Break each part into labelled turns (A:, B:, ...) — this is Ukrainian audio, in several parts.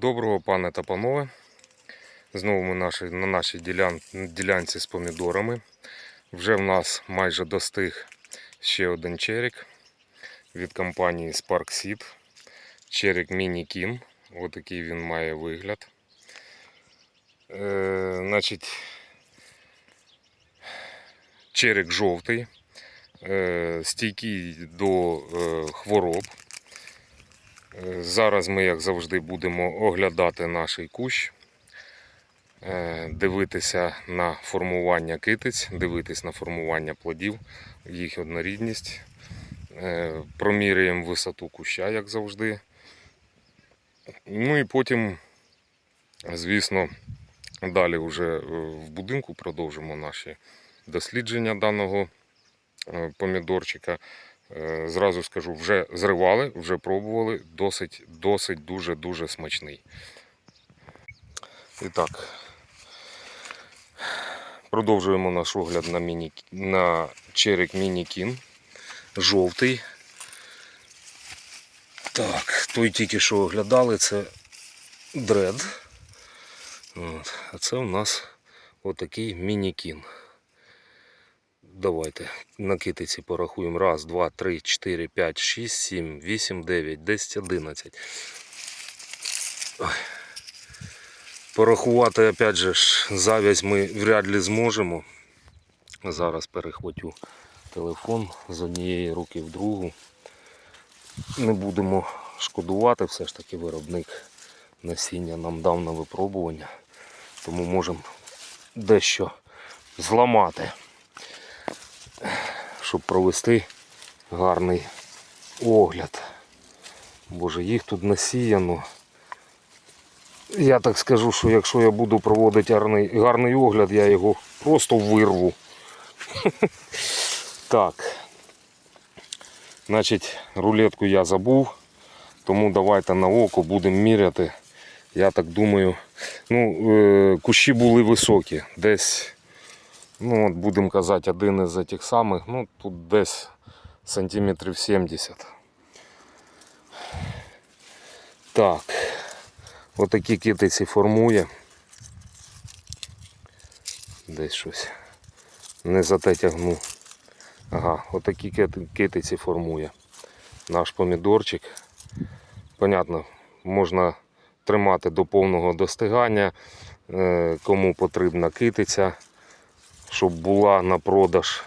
A: Доброго, пане та панове. Знову ми наші, на нашій ділян, ділянці з помідорами. Вже в нас майже достиг ще один черік від компанії Spark Seed. Черік Mini Kin. Отакий він має вигляд. Е, значить, черік жовтий, е, стійкий до е, хвороб. Е, Зараз ми, як завжди, будемо оглядати наш кущ, е, дивитися на формування китиць, дивитись на формування плодів, їх однорідність. Е, Проміряємо висоту куща, як завжди. Ну і потім, звісно, далі вже в будинку продовжимо наші дослідження даного помідорчика. Е, Зразу скажу, вже зривали, вже пробували, досить, досить дуже-дуже смачний. І так, продовжуємо наш огляд на, міні, на черик Мінікін. Жовтий. Так, той тільки що оглядали, це дред. От. А це у нас отакий мінікін. Давайте на китиці порахуємо. Раз, два, три, чотири, п'ять, шість, сім, вісім, дев'ять, десять, одинадцять. Порахувати, опять же, завязь ми вряд ли зможемо. Зараз перехватю телефон з однієї руки в другу. Не будемо шкодувати, все ж таки виробник насіння нам дав на випробування, тому можемо дещо зламати щоб провести гарний огляд. Боже, їх тут насіяно. Я так скажу, що якщо я буду проводити гарний, гарний огляд, я його просто вирву. Так. Значить, рулетку я забув, тому давайте на око будемо міряти. Я так думаю, ну, е, кущі були високі, десь Ну, от будемо казати, один із тих самих, ну тут десь сантиметрів 70. Так, отакі китиці формує. Десь щось не за те тягну. Ага, отакі кити- китиці формує наш помідорчик. Понятно, можна тримати до повного достигання, е, кому потрібна китиця щоб була на продаж.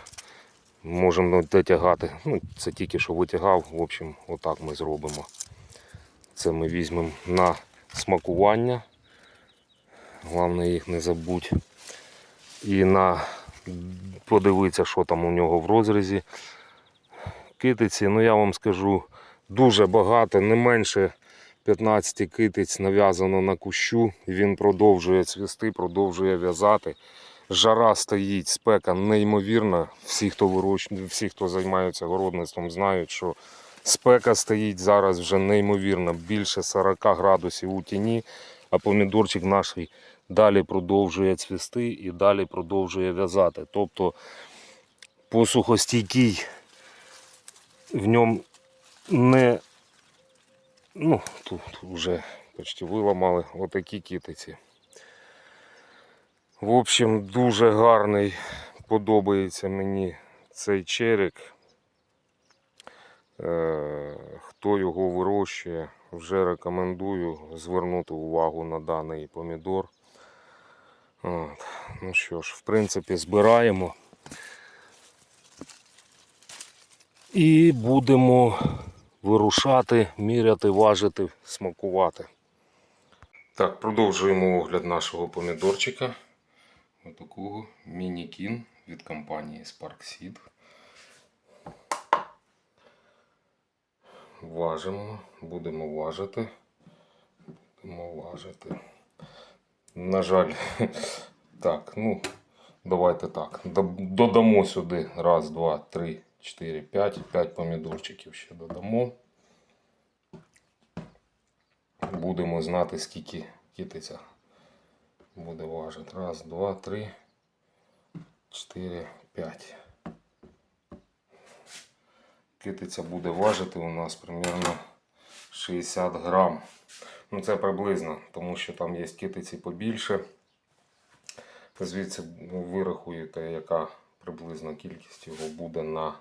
A: Можемо дотягати. Ну, це тільки що витягав. В общем, отак ми зробимо. Це ми візьмемо на смакування. Головне їх не забудь. І на подивитися, що там у нього в розрізі. Китиці, ну я вам скажу, дуже багато, не менше 15 китиць нав'язано на кущу. Він продовжує цвісти, продовжує в'язати. Жара стоїть, спека неймовірна. Всі, хто вирощує, всі, хто займається городництвом, знають, що спека стоїть зараз вже неймовірно, більше 40 градусів у тіні, а помідорчик наш далі продовжує цвісти і далі продовжує в'язати. Тобто посухостійкий в ньому не ну, тут вже почти виламали отакі китиці. В общем, дуже гарний, подобається мені цей черик. Е, Хто його вирощує, вже рекомендую звернути увагу на даний помідор. От. Ну що ж, в принципі, збираємо і будемо вирушати, міряти, важити, смакувати. Так, продовжуємо огляд нашого помідорчика. Отакого міні-кін від компанії Spark Seed. Важимо, будемо важити. Будемо важити. На жаль, так, ну, давайте так. Додамо сюди раз, два, три, чотири, п'ять. П'ять помідорчиків ще додамо. Будемо знати, скільки китиця буде важити. Раз, два, три, чотири, п'ять. Китиця буде важити у нас примерно 60 грам. Ну це приблизно, тому що там є китиці побільше. Звідси ви рахуєте, яка приблизна кількість його буде на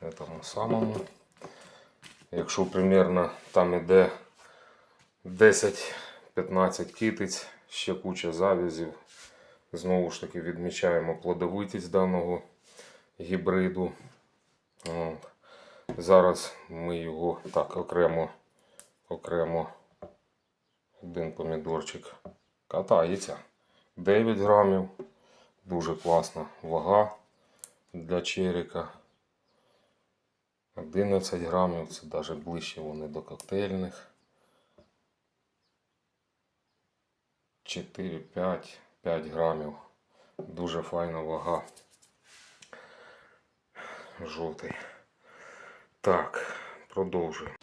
A: тому самому. Якщо примерно там іде 10-15 китиць, ще куча завязів. Знову ж таки відмічаємо плодовитість даного гібриду. От. Зараз ми його так окремо, окремо один помідорчик катається. 9 грамів. Дуже класна вага для черіка. 11 грамів, це навіть ближче вони до коктейльних. 4, 5, 5 грамів. Дуже файна вага. Жовтий. Так, продовжуємо.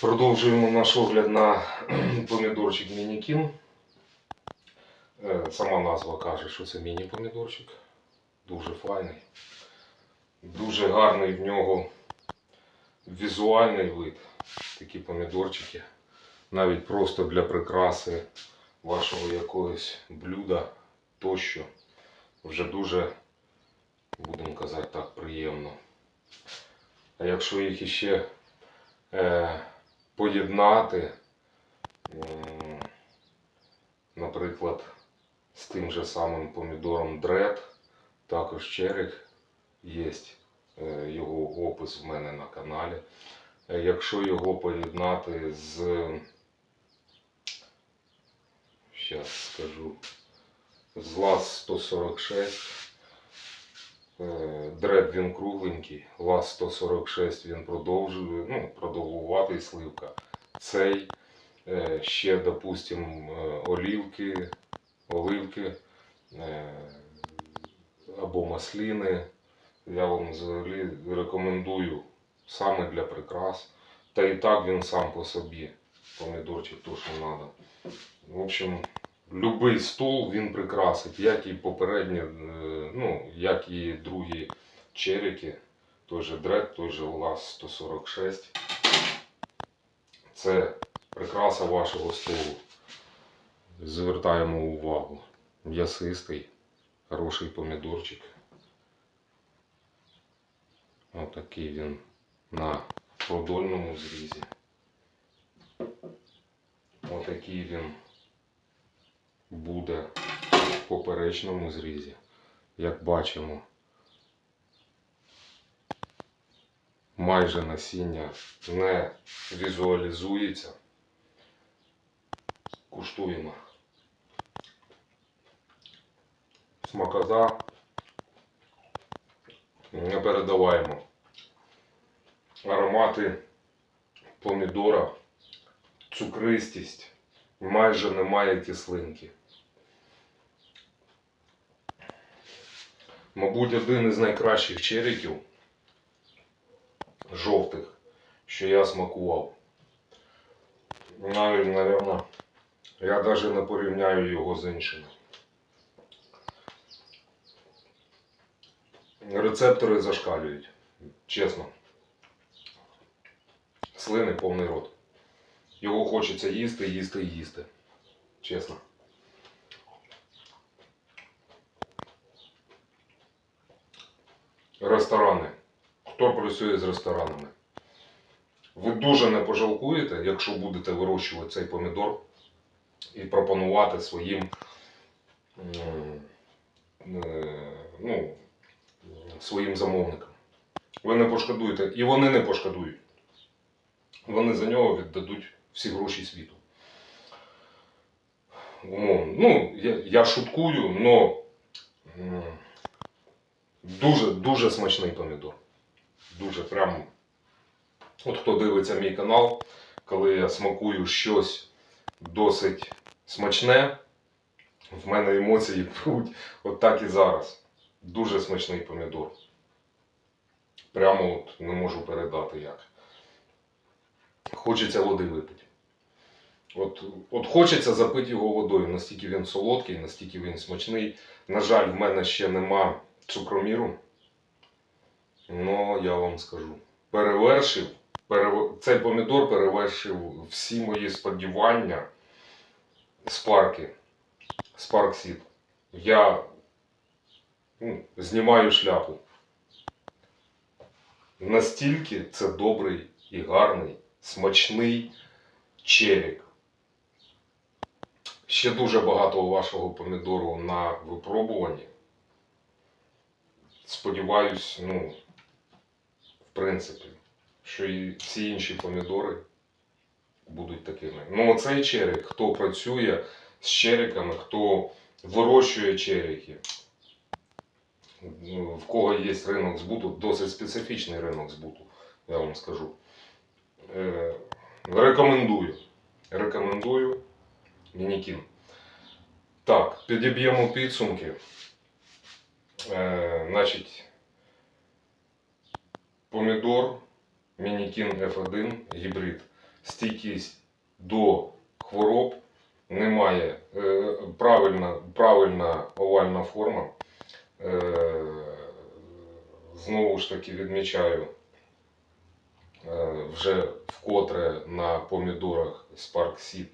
A: Продовжуємо наш огляд на помідорчик Мінікін. Е, Сама назва каже, що це міні-помідорчик. Дуже файний. Дуже гарний в нього візуальний вид. Такі помідорчики. Навіть просто для прикраси вашого якогось блюда тощо. Вже дуже, будемо казати так, приємно. А якщо їх іще е, поєднати, м, наприклад, з тим же самим помідором дред, також черик є е, його опис в мене на каналі. Е, Якщо його поєднати з, зараз скажу, з ЛАЗ 146, е, дред він кругленький, ЛАЗ 146 він продовжує, ну, продовгуватий сливка. Цей е, ще, допустим, е, олівки, оливки або масліни. Я вам взагалі рекомендую саме для прикрас. Та і так він сам по собі. Помідорчик то, що треба. В общем, любий стол він прикрасить, як і попередні, е, ну, як і другі черіки, той же дред, той же ЛАЗ 146. Це прикраса вашого столу. Звертаємо увагу. М'ясистий, хороший помідорчик. Отакий він на продольному зрізі. Отакий він буде в поперечному зрізі. Як бачимо, майже насіння не візуалізується. Куштуємо. Смакота не передаваємо. Аромати помідора, цукристість, майже немає кислинки. Мабуть, один із найкращих черіків жовтих, що я смакував. Навіть, напевно, я навіть не порівняю його з іншими. Рецептори зашкалюють, чесно. Слини повний рот. Його хочеться їсти, їсти і їсти. Чесно. Ресторани. Хто працює з ресторанами? Ви дуже не пожалкуєте, якщо будете вирощувати цей помідор і пропонувати своїм е, ну, своїм замовникам. Ви не пошкодуєте, і вони не пошкодують. Вони за нього віддадуть всі гроші світу. Умовно. Ну, я, я шуткую, але дуже, дуже смачний помідор. Дуже прям. От хто дивиться мій канал, коли я смакую щось досить смачне, в мене емоції пруть от так і зараз. Дуже смачний помідор. Прямо от не можу передати як. Хочеться води випити. От, от хочеться запити його водою, настільки він солодкий, настільки він смачний. На жаль, в мене ще нема цукроміру. Ну, я вам скажу. Перевершив перев- цей помідор перевершив всі мої сподівання з парки, з Парксід. Я ну, знімаю шляпу. Настільки це добрий і гарний, смачний черік. Ще дуже багато вашого помідору на випробуванні. Сподіваюсь, ну, в принципі, що і всі інші помідори будуть такими. Ну, оцей черік, хто працює з черіками, хто вирощує черіки, ну, в кого є ринок збуту, досить специфічний ринок збуту, я вам скажу. Е, рекомендую. Рекомендую Мінікін. Так, підіб'ємо підсумки. Е, значить, помідор Мінікін F1 гібрид. Стійкість до хвороб. Немає е, правильна, правильна овальна форма. Е, знову ж таки відмічаю е, вже вкотре на помідорах Spark Seed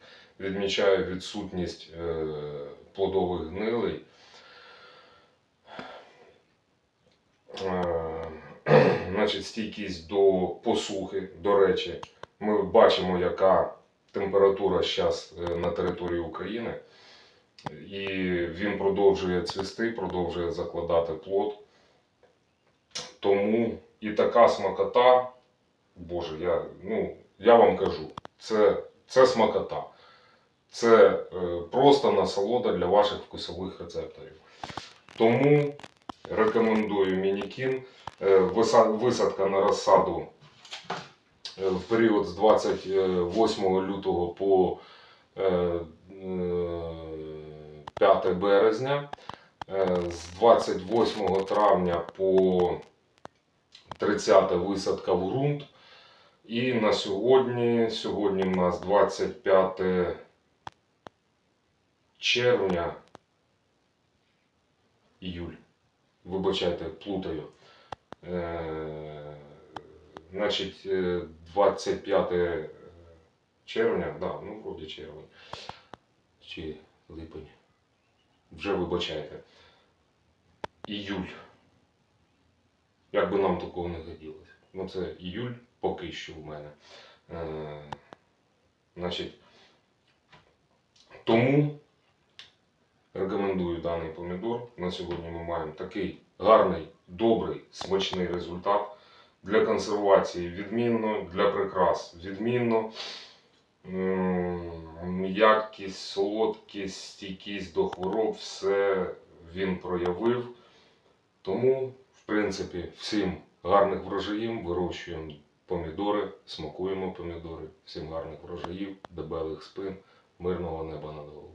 A: відмічаю відсутність е, плодових гнилей. Е, Значить, стійкість до посухи. До речі, ми бачимо, яка температура зараз на території України. І він продовжує цвісти, продовжує закладати плод. Тому і така смакота, Боже, я, ну, я вам кажу, це, це смакота. Це е, просто насолода для ваших вкусових рецепторів. Тому рекомендую Мінікін. Е, висадка на розсаду е, в період з 28 лютого по е, е, 5 березня, з 28 травня по 30 висадка в ґрунт. І на сьогодні, сьогодні в нас 25 червня, іюль. Вибачайте, плутаю. Е, значить, е, 25 червня, да, ну, вроді червень. Чи липень. Вже вибачайте. Іюль. Як би нам такого не хотілося. Ну, це іюль поки що в мене. Е, значить, тому рекомендую даний помідор. На сьогодні ми маємо такий гарний, добрий, смачний результат. Для консервації відмінно, для прикрас відмінно. М'якість, солодкість, стійкість до хвороб, все він проявив. Тому, в принципі, всім гарних врожаїв, вирощуємо помідори, смакуємо помідори. Всім гарних врожаїв, дебелих спин, мирного неба над головою.